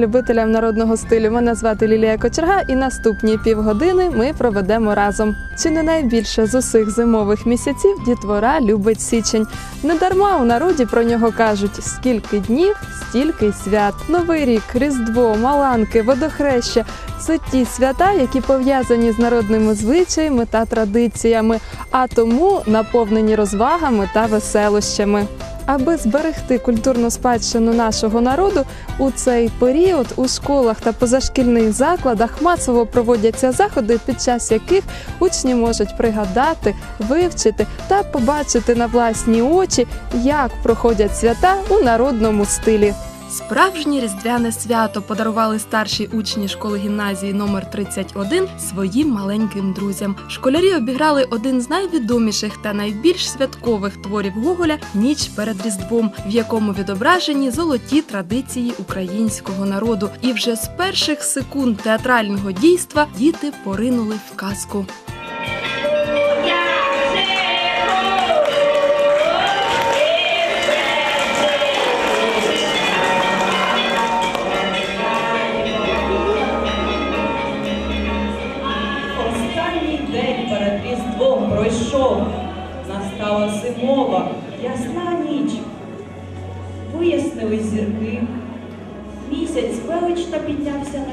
Любителям народного стилю. Мене звати Лілія Кочерга, і наступні півгодини ми проведемо разом. Чи не найбільше з усіх зимових місяців дітвора любить січень? Не дарма у народі про нього кажуть: скільки днів, стільки свят. Новий рік, Різдво, Маланки, Водохреща це ті свята, які пов'язані з народними звичаями та традиціями, а тому наповнені розвагами та веселощами. Аби зберегти культурну спадщину нашого народу, у цей період у школах та позашкільних закладах масово проводяться заходи, під час яких учні можуть пригадати, вивчити та побачити на власні очі, як проходять свята у народному стилі. Справжнє різдвяне свято подарували старші учні школи гімназії номер 31 своїм маленьким друзям. Школярі обіграли один з найвідоміших та найбільш святкових творів Гоголя Ніч перед Різдвом, в якому відображені золоті традиції українського народу. І вже з перших секунд театрального дійства діти поринули в казку.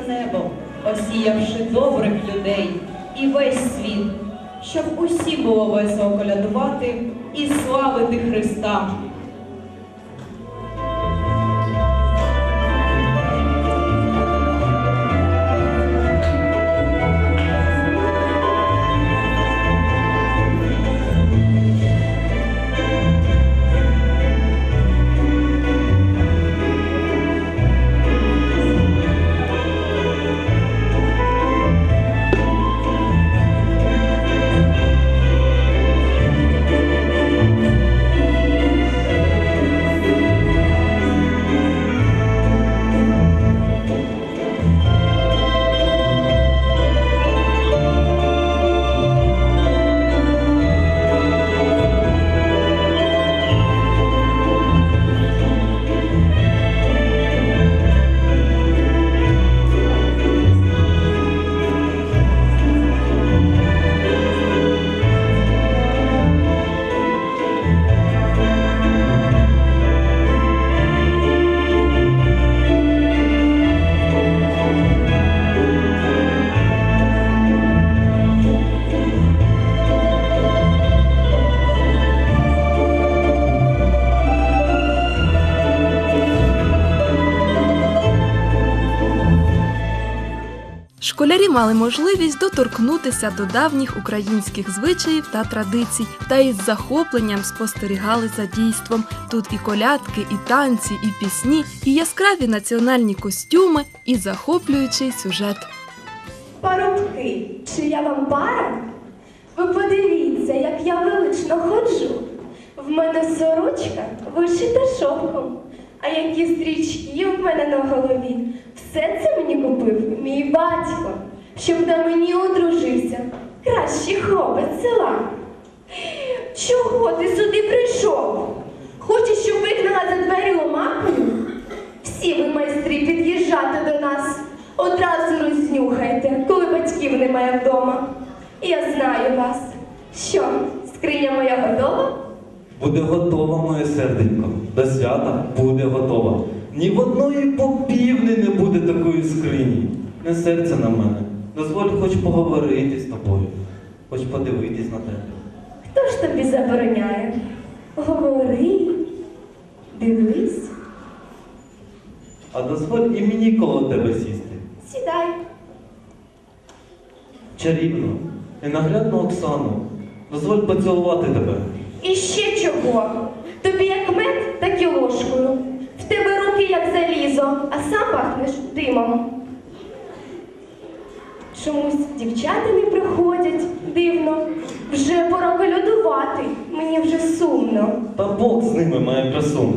Піднявся на небо, осіявши добрих людей і весь світ, щоб усі було весело колядувати і славити Христа. Школярі мали можливість доторкнутися до давніх українських звичаїв та традицій, та із захопленням спостерігали за дійством. Тут і колядки, і танці, і пісні, і яскраві національні костюми, і захоплюючий сюжет. Парубки, чи я вам пара? Ви подивіться, як я велично ходжу. В мене сорочка вишита шовком, а які стрічки в мене на голові. Все це мені купив мій батько, щоб на мені одружився. Кращий хлопець села. Чого ти сюди прийшов? Хочеш, щоб вигнала за двері ломакою? Всі ви майстри під'їжджати до нас. Одразу рознюхайте, коли батьків немає вдома. Я знаю вас. Що, скриня моя готова? Буде готова, моє серденько. До свята буде готова. Ні в одної попівни не буде такої скрині. Не серце на мене. Дозволь хоч поговорити з тобою, хоч подивитись на тебе. Хто ж тобі забороняє? Говори, дивись, А дозволь і мені коло тебе сісти. сідай. Чарівно, ненаглядну Оксану. Дозволь поцілувати тебе. І ще чого? Тобі як мед, так і ложкою. В тебе руки як залізо, а сам пахнеш димом. Чомусь дівчата не приходять дивно. Вже пора колядувати. Мені вже сумно. Та Бог з ними має красу.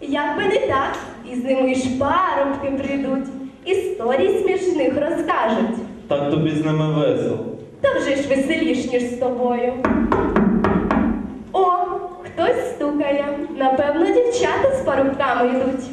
Як би не так, і з ними ж парубки прийдуть, історій смішних розкажуть. Так тобі з ними весело. Та вже ж веселіш, ніж з тобою. О, хтось стукає. Напевно, дівчата з парубками йдуть.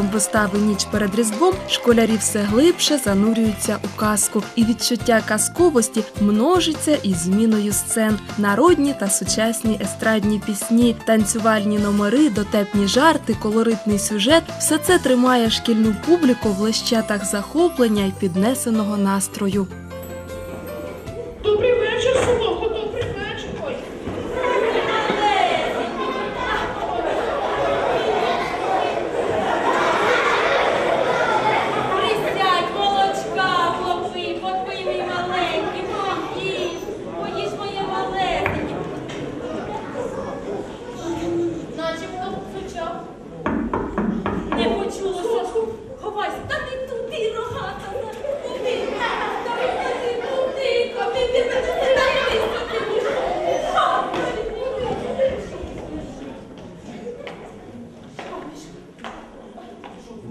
Акордом вистави Ніч перед Різдвом школярі все глибше занурюються у казку, і відчуття казковості множиться із зміною сцен, народні та сучасні естрадні пісні, танцювальні номери, дотепні жарти, колоритний сюжет все це тримає шкільну публіку в лещатах захоплення й піднесеного настрою.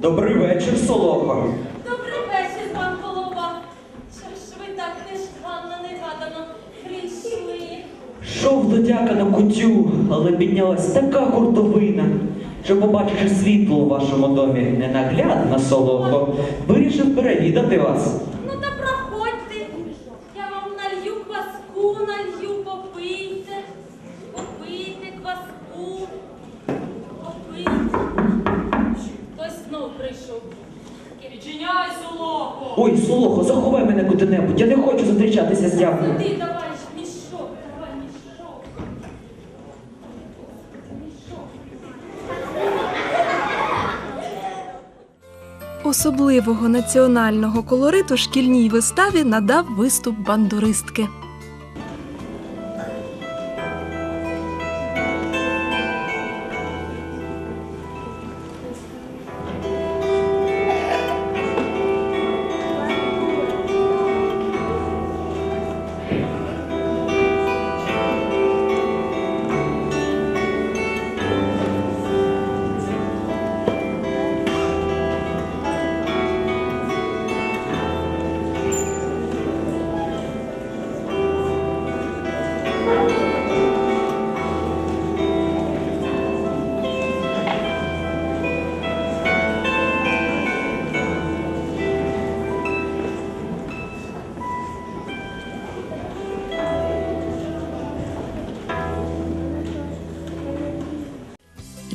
Добрий вечір, Солохо. Добрий вечір, пан голова. Що ж ви так нежданно, негадано прийшли? Шов до дяка на кутю, але піднялась така хуртовина, що, побачивши світло у вашому домі, ненаглядно, Солохо, вирішив перевідати вас. Ну та проходьте. Я вам налью кваску, налью, попийте. Попийте кваску. Попийте. Хтось знов прийшов. Відчиняй, солохо! Ой, Солохо, заховай мене куди-небудь, я не хочу зустрічатися з дякою. Давай мішок, давай мішок. Мішок. Особливого національного колориту шкільній виставі надав виступ бандуристки.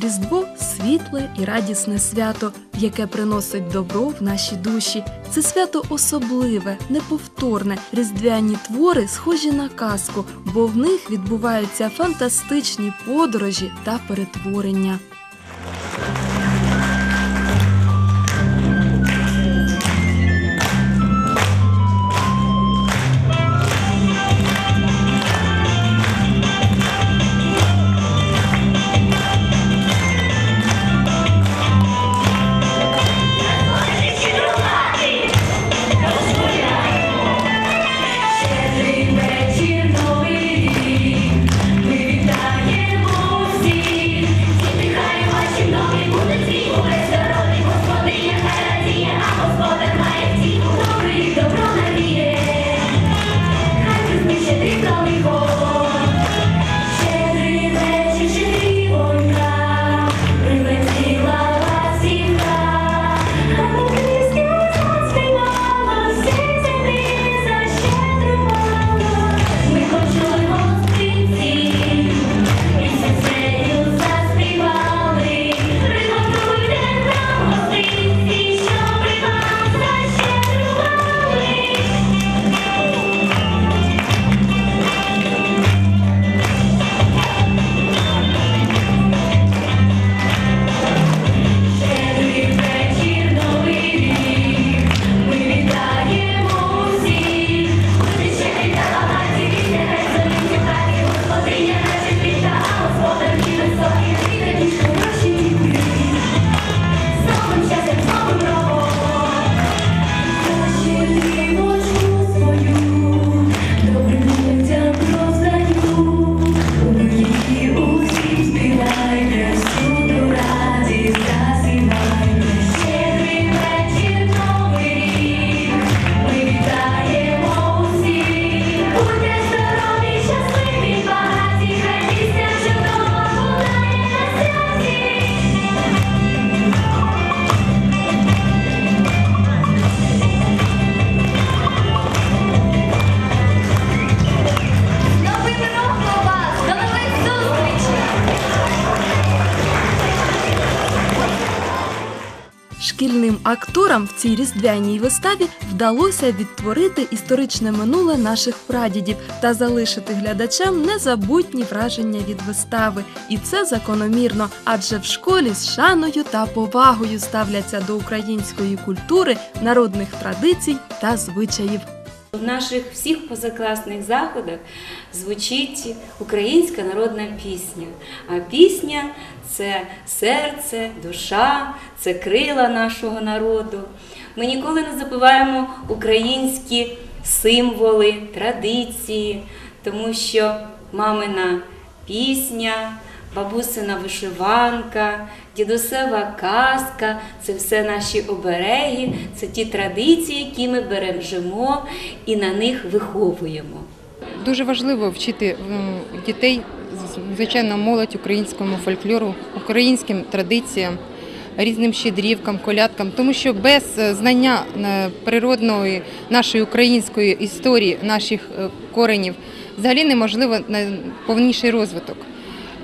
Різдво світле і радісне свято, яке приносить добро в наші душі. Це свято особливе, неповторне. Різдвяні твори схожі на казку, бо в них відбуваються фантастичні подорожі та перетворення. Акторам в цій різдвяній виставі вдалося відтворити історичне минуле наших прадідів та залишити глядачам незабутні враження від вистави. І це закономірно, адже в школі з шаною та повагою ставляться до української культури, народних традицій та звичаїв. В наших всіх позакласних заходах звучить українська народна пісня. А пісня це серце, душа, це крила нашого народу. Ми ніколи не забуваємо українські символи, традиції, тому що мамина пісня, бабусина вишиванка, дідусева казка це все наші обереги, це ті традиції, які ми бережемо і на них виховуємо. Дуже важливо вчити дітей, звичайно, молодь українському фольклору, українським традиціям, різним щедрівкам, колядкам, тому що без е, знання е, природної нашої української історії, наших е, коренів, взагалі неможливо повніший розвиток.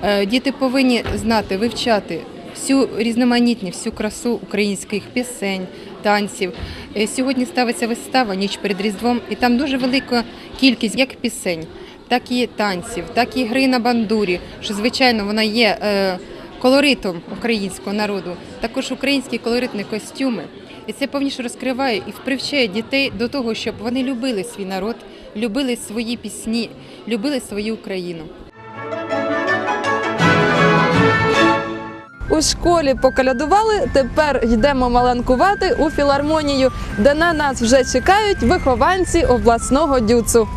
Е, Діти повинні знати, вивчати всю різноманітність, всю красу українських пісень, танців. Е, Сьогодні ставиться вистава ніч перед Різдвом, і там дуже велика кількість як пісень, так і танців, так і гри на бандурі, що звичайно вона є е, колоритом українського народу. Також українські колоритні костюми. І це повніше розкриває і привчає дітей до того, щоб вони любили свій народ, любили свої пісні, любили свою Україну. У школі поколядували, тепер йдемо маленкувати у філармонію, де на нас вже чекають вихованці обласного дюцу.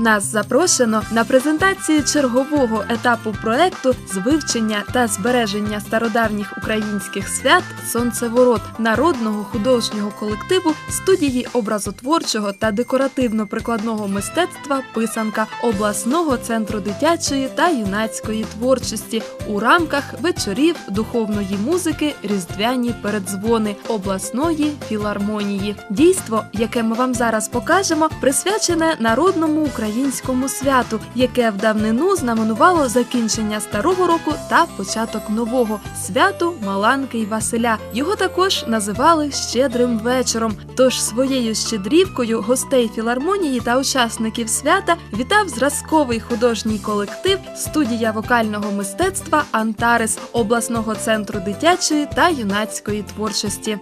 Нас запрошено на презентацію чергового етапу проекту з вивчення та збереження стародавніх українських свят Сонцеворот народного художнього колективу студії образотворчого та декоративно-прикладного мистецтва Писанка обласного центру дитячої та юнацької творчості у рамках вечорів духовної музики Різдвяні передзвони обласної філармонії. Дійство, яке ми вам зараз покажемо, присвячене народному українському святу, яке в давнину знаменувало закінчення старого року та початок нового святу Маланки й Василя. Його також називали щедрим вечором. Тож своєю щедрівкою гостей філармонії та учасників свята вітав зразковий художній колектив студія вокального мистецтва Антарес обласного центру дитячої та юнацької творчості.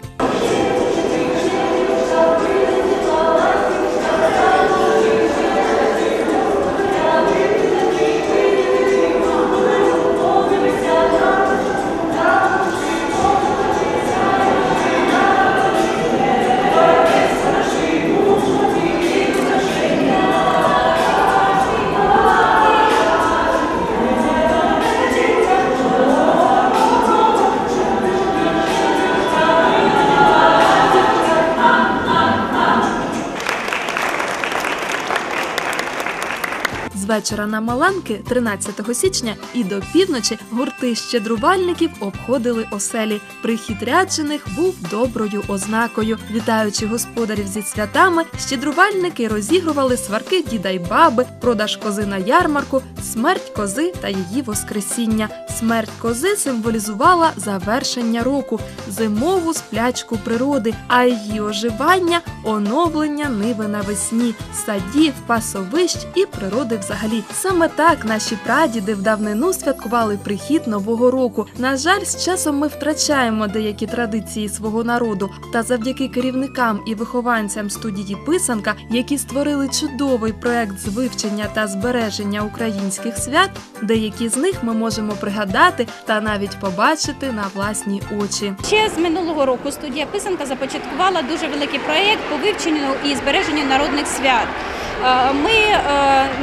Вечора на Маланки 13 січня і до півночі гурти щедрувальників обходили оселі. Прихід ряджених був доброю ознакою. Вітаючи господарів зі святами, щедрувальники розігрували сварки діда й баби, продаж кози на ярмарку, смерть кози та її воскресіння. Смерть кози символізувала завершення року, зимову сплячку природи, а її оживання оновлення ниви навесні, садів, пасовищ і природи взагалі. Саме так наші прадіди в давнину святкували прихід нового року. На жаль, з часом ми втрачаємо деякі традиції свого народу. Та завдяки керівникам і вихованцям студії Писанка, які створили чудовий проект з вивчення та збереження українських свят, деякі з них ми можемо пригадати та навіть побачити на власні очі. Ще з минулого року студія Писанка започаткувала дуже великий проєкт по вивченню і збереженню народних свят. Е, Ми е,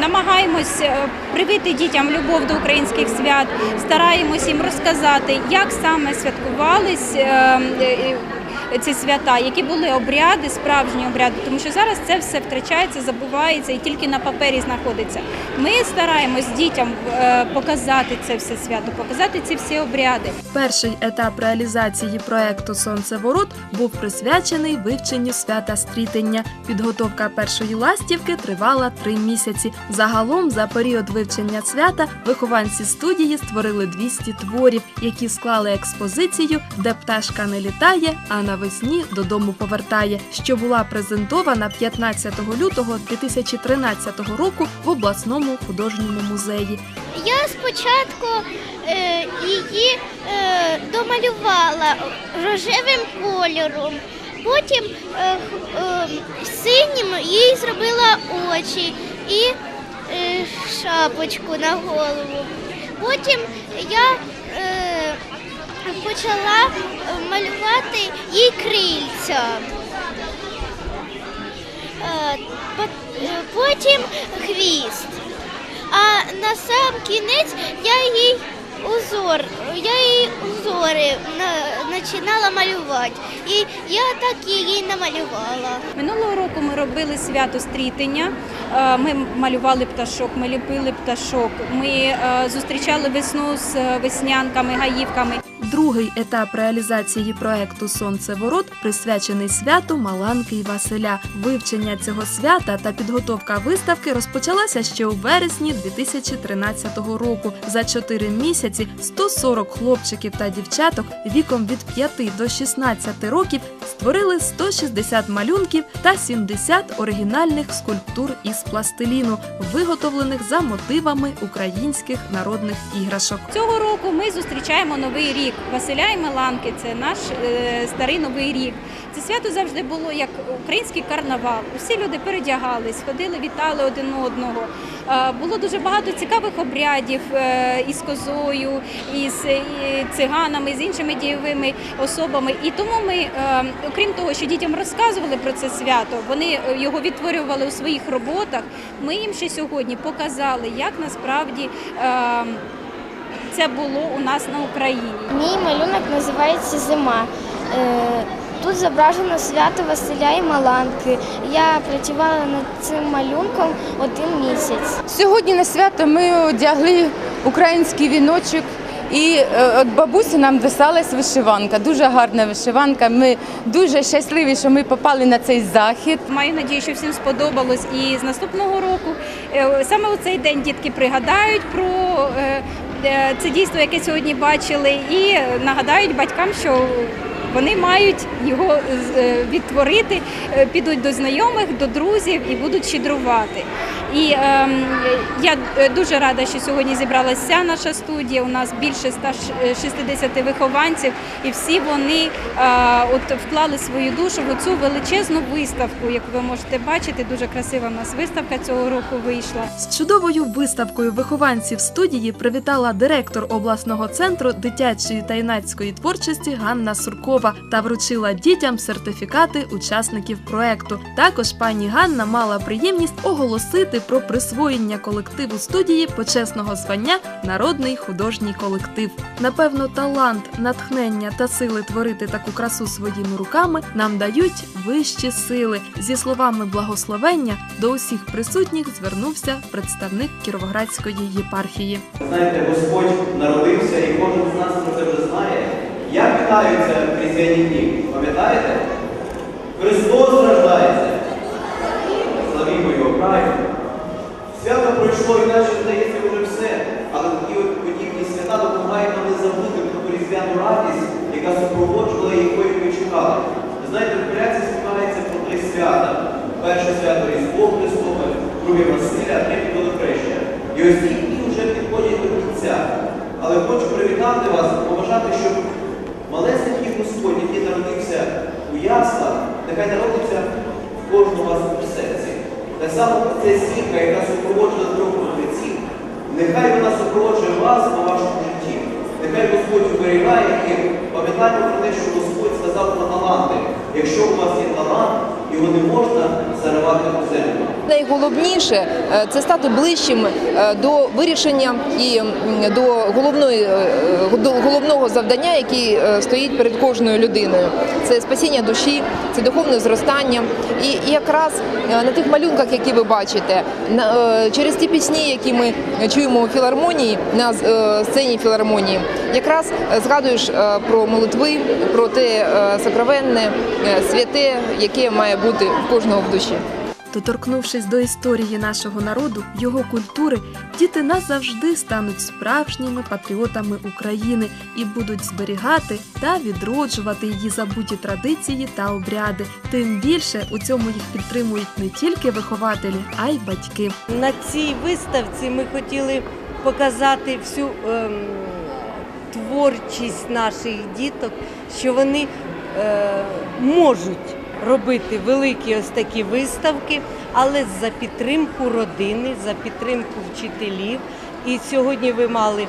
намагаємось е, привити дітям любов до українських свят, стараємось їм розказати, як саме святкувались е, е, ці свята, які були обряди, справжні обряди, тому що зараз це все втрачається, забувається і тільки на папері знаходиться. Ми стараємось дітям е, показати це все свято, показати ці всі обряди. Перший етап реалізації проекту Сонцеворот був присвячений вивченню свята стрітення. Підготовка першої ластівки тривала три місяці. Загалом, за період вивчення свята, вихованці студії створили 200 творів, які склали експозицію, де пташка не літає, а навесні додому повертає, що була презентована 15 лютого 2013 року в обласному художньому музеї. Я спочатку е, її е, домалювала рожевим кольором, потім е, е, синім їй зробила очі і е, шапочку на голову. Потім я почала е, малювати їй крильця. Е, е, Потім хвіст. А на сам кінець я їй узор, я їй узори починала малювати. І я так її намалювала. Минулого року ми робили свято стрітення. Ми малювали пташок, ми ліпили пташок. Ми зустрічали весну з веснянками, гаївками. Другий етап реалізації проекту Сонцеворот присвячений святу Маланки й Василя. Вивчення цього свята та підготовка виставки розпочалася ще у вересні 2013 року. За чотири місяці 140 хлопчиків та дівчаток віком від 5 до 16 років створили 160 малюнків та 70 оригінальних скульптур із пластиліну, виготовлених за мотивами українських народних іграшок. Цього року ми зустрічаємо новий рік. Василя і Меланки це наш е, старий новий рік. Це свято завжди було як український карнавал. Усі люди передягались, ходили, вітали один одного. Е, було дуже багато цікавих обрядів е, із козою, із циганами, з іншими дієвими особами. І тому ми, окрім того, що дітям розказували про це свято, вони його відтворювали у своїх роботах. Ми їм ще сьогодні показали, як насправді. Е, це було у нас на Україні. Мій малюнок називається Зима. Е, Тут зображено свято Василя і Маланки. Я працювала над цим малюнком один місяць. Сьогодні на свято ми одягли український віночок. І е, от бабусі нам досталась вишиванка, дуже гарна вишиванка. Ми дуже щасливі, що ми попали на цей захід. Маю надію, що всім сподобалось. І з наступного року е, саме у цей день дітки пригадають про е, е, це дійство, яке сьогодні бачили, і нагадають батькам, що вони мають його е, відтворити, е, підуть до знайомих, до друзів і будуть щедрувати. І ем, я е, дуже рада, що сьогодні зібралася наша студія. У нас більше 160 вихованців, і всі вони е, от вклали свою душу в цю величезну виставку. Як ви можете бачити, дуже красива в нас виставка цього року вийшла. З чудовою виставкою вихованців студії привітала директор обласного центру дитячої та юнацької творчості Ганна Суркова та вручила дітям сертифікати учасників проекту. Також пані Ганна мала приємність оголосити про присвоєння колективу студії почесного звання Народний художній колектив. Напевно, талант, натхнення та сили творити таку красу своїми руками нам дають вищі сили. Зі словами благословення до усіх присутніх звернувся представник Кіровоградської єпархії. Знаєте, Господь народився і кожен з нас про це вже знає. Як вітаються різдвяні дні? Пам'ятаєте? Христос рождається. Славімо його правильно. Свято пройшло і наче здається вже все, але такі от подібні свята допомагають нам не забути про ту різдвяну радість, яка супроводжувала і якої ми чекали. Ви знаєте, в Креці співається про три свята. Перше свято Різдво Христове, друге Василя, третє Водохреща. І ось ці дні вже підходять до кінця. Але хочу привітати вас, побажати, щоб малесенький Господь, який народився у яслах, нехай народиться в кожному вас у серці. Так само ця зірка, яка супроводжує трьох мудреців, нехай вона супроводжує вас по вашому житті. Нехай Господь оберігає і пам'ятайте про те, що Господь сказав про таланти. Якщо у вас є талант, його не можна заривати у землю. Найголовніше е, це стати ближчим е, до вирішення і до головної е, до головного завдання, яке стоїть перед кожною людиною. Це спасіння душі, це духовне зростання. І, якраз на тих малюнках, які ви бачите, через ті пісні, які ми чуємо у філармонії на сцені філармонії, якраз згадуєш про молитви, про те е, сокровенне, е, святе, яке має бути в кожного в душі. Доторкнувшись до історії нашого народу, його культури, діти назавжди стануть справжніми патріотами України і будуть зберігати та відроджувати її забуті традиції та обряди. Тим більше у цьому їх підтримують не тільки вихователі, а й батьки. На цій виставці ми хотіли показати всю ем, творчість наших діток, що вони е, можуть робити великі ось такі виставки, але за підтримку родини, за підтримку вчителів. І сьогодні ви мали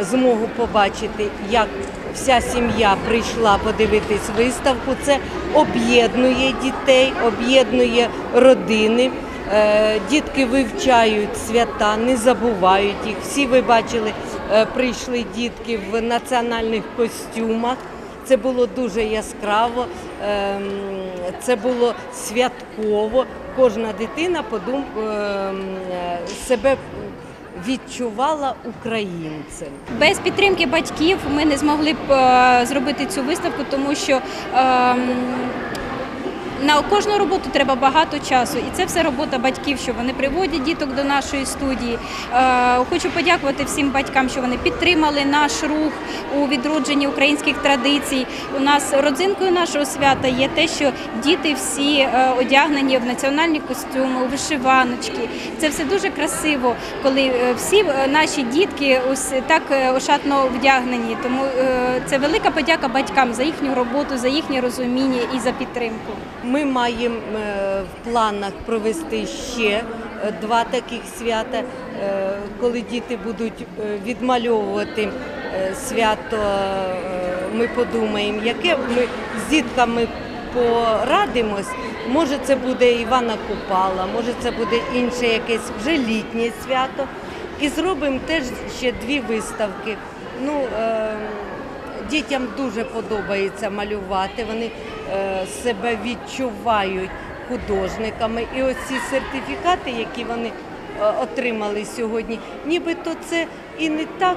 змогу побачити, як вся сім'я прийшла подивитись виставку. Це об'єднує дітей, об'єднує родини. Е, Дітки вивчають свята, не забувають їх. Всі ви бачили, е, прийшли дітки в національних костюмах. Це було дуже яскраво, ем, це було святково. Кожна дитина подум... ем, е, себе відчувала українцем. Без підтримки батьків ми не змогли б е, зробити цю виставку, тому що ем, на кожну роботу треба багато часу, і це все робота батьків, що вони приводять діток до нашої студії. Е, Хочу подякувати всім батькам, що вони підтримали наш рух у відродженні українських традицій. У нас родзинкою нашого свята є те, що діти всі е, одягнені в національні костюми, у вишиваночки. Це все дуже красиво, коли е, всі наші дітки ось так ошатно вдягнені. Тому це велика подяка батькам за їхню роботу, за їхнє розуміння і за підтримку. Ми маємо е, в планах провести ще е, два таких свята, е, коли діти будуть відмальовувати свято. Ми подумаємо, яке ми з дітками порадимось. Може, це буде Івана Купала, може, це буде інше якесь вже літнє свято. І зробимо теж ще дві виставки. Ну, е, Дітям дуже подобається малювати, вони себе відчувають художниками. І ось ці сертифікати, які вони е, отримали сьогодні, нібито це і не так,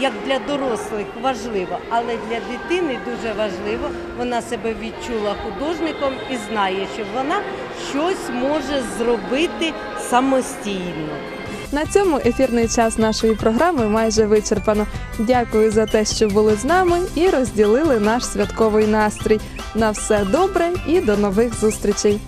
як для дорослих важливо, але для дитини дуже важливо. Вона себе відчула художником і знає, що вона щось може зробити самостійно. На цьому ефірний час нашої програми майже вичерпано. Дякую за те, що були з нами і розділили наш святковий настрій. На все добре і до нових зустрічей.